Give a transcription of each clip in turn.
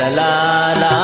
la la la.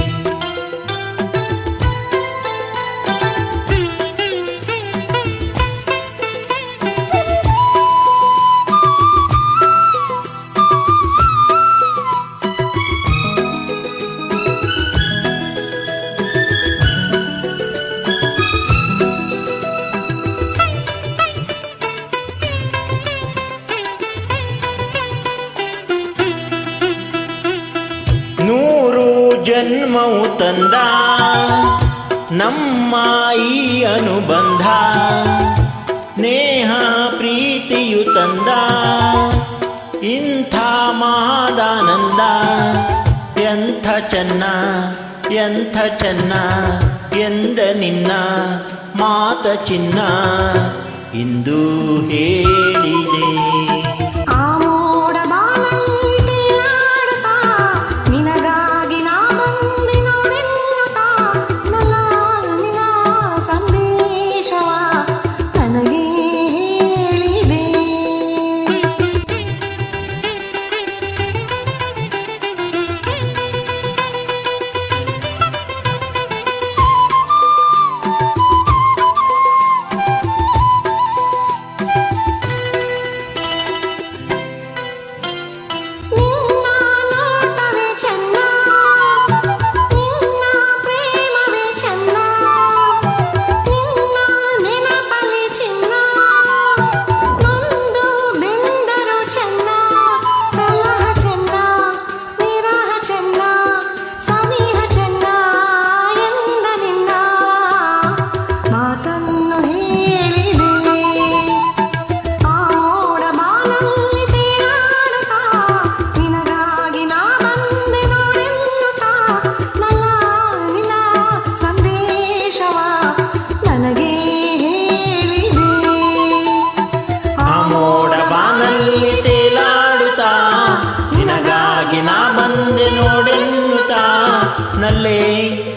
ಜನ್ಮವು ತಂದ. ನಮ್ಮ ಈ ಅನುಬಂಧ. ನೇಹ ಪ್ರೀತಿಯು ತಂದ. ಇಂಥ ಮಹಾದಾನಂದ. ಎಂಥ ಚೆನ್ನ ಎಂಥ ಚೆನ್ನ, ಎಂದ ನಿನ್ನ ಮಾತ ಚಿನ್ನ. ಇಂದು ಹೇಳಿದೆ.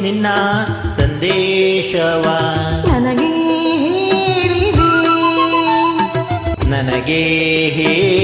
ನಿನ್ನ ಸಂದೇಶವ. ನನಗೆ ಹೇಳಿದೆ. ನನಗೆ ಹೇಳಿದೆ